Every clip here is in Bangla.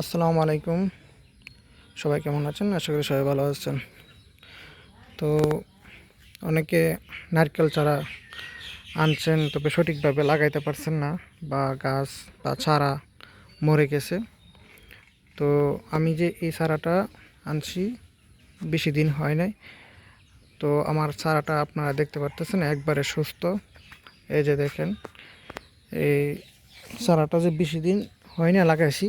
আসসালামু আলাইকুম। সবাই কেমন আছেন? আশা করি সবাই ভালো আছেন। তো অনেকে নারকেল চারা আনছেন, তবে সঠিকভাবে লাগাইতে পারছেন না বা গাছ বা চারা মরে গেছে। তো আমি যে এই চারাটা আনছি, বেশি দিন হয় নাই। তো আমার চারাটা আপনারা দেখতে পারতেছেন, একবারে সুস্থ। এই যে দেখেন, এই চারাটা যে বেশি দিন হয় না লাগাইছি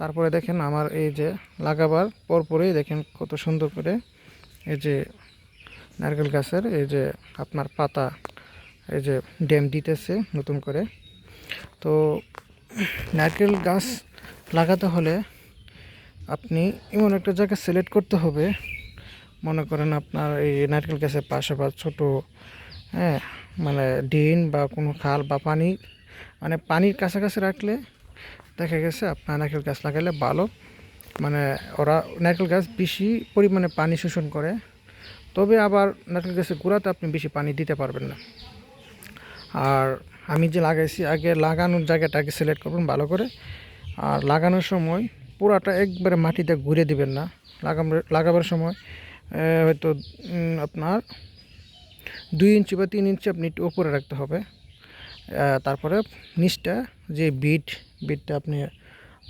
তারপরে দেখেন আমার এই যে লাগাবার পরপরই দেখেন কত সুন্দর করে এই যে নারকেল গাছের এই যে আপনার পাতা, এই যে ড্যাম দিতেছে নতুন করে। তো নারকেল গাছ লাগাতে হলে আপনি এমন একটা জায়গা সিলেক্ট করতে হবে। মনে করেন আপনার এই নারকেল গাছের পাশে বা ছোটো হ্যাঁ মানে ডিন বা কোনো খাল বা পানি মানে পানির কাছাকাছি রাখলে দেখা গেছে, আপনার নারকেল গাছ লাগালে ভালো। মানে ওরা নারকেল গাছ বেশি পরিমাণে পানি শোষণ করে। তবে আবার নারকেল গাছের গোড়াতে আপনি বেশি পানি দিতে পারবেন না। আর আমি যে লাগাইছি, আগে লাগানোর জায়গাটা আগে সিলেক্ট করবেন ভালো করে। আর লাগানোর সময় পুরাটা একবারে মাটিতে ঘুরে দিবেন না। লাগাবার লাগাবার সময় হয়তো আপনার দুই ইঞ্চি বা তিন ইঞ্চি আপনি একটু উপরে রাখতে হবে। তারপরে নিচটা যে বিট বিটটা আপনি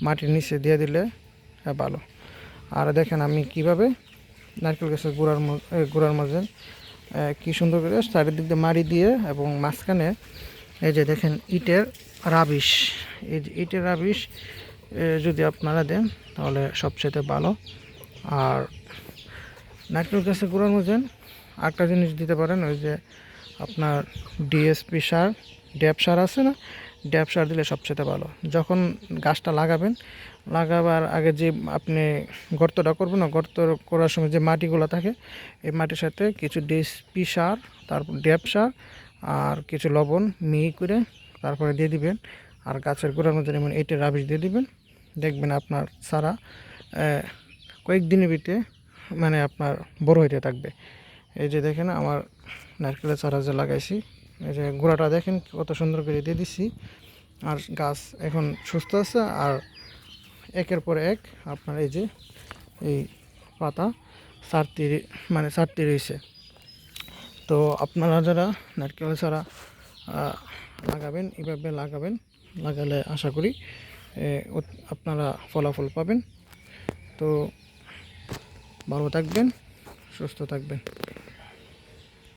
মাটির নিচে দিয়ে দিলে আহ, ভালো। আর দেখেন আমি কীভাবে নারকেল গাছের গোড়ার গোড়ার মাঝে কি সুন্দর করে চারিদিক দিয়ে মাড়ি দিয়ে এবং মাঝখানে এই যে দেখেন ইটের রাবিশ। এই ইটের রাবিশ যদি আপনারা দেন তাহলে সবচেয়ে ভালো। আর নারকেল গাছের গোড়ার মধ্যে আরেকটা জিনিস দিতে পারেন ওই যে আপনার ডিএসপি সার ড্যাপ সার আছে না? ড্যাপ সার দিলে সবচেয়ে ভালো। যখন গাছটা লাগাবেন, লাগাবার আগে যে আপনি গর্তটা করবেন না গর্ত করার সময় যে মাটিগুলো থাকে, এই মাটির সাথে কিছু ডিএসপি সার, তারপর ড্যাপ সার আর কিছু লবণ মিহি করে তারপরে দিয়ে দিবেন। আর গাছের গোড়ার মধ্যে যেমন এইটা রাবিশ দিয়ে দিবেন। দেখবেন আপনার সারা কয়েকদিনের ভিতরে মানে আপনার বড় হইতে থাকবে। এই যে দেখেন, আমার নারকেলের চারা যে লাগাইছি এই যে গোড়াটা দেখেন কত সুন্দর করে দিয়ে দিছি। আর গাছ এখন সুস্থ আছে, আর একের পর এক আপনার এই যে এই পাতা সারতি মানে সারতি রয়েছে। তো আপনারা যারা নারকেল ছাড়া লাগাবেন, এভাবে লাগাবেন, লাগালে আশা করি আপনারা ফলাফল পাবেন। তো ভালো থাকবেন, সুস্থ থাকবেন।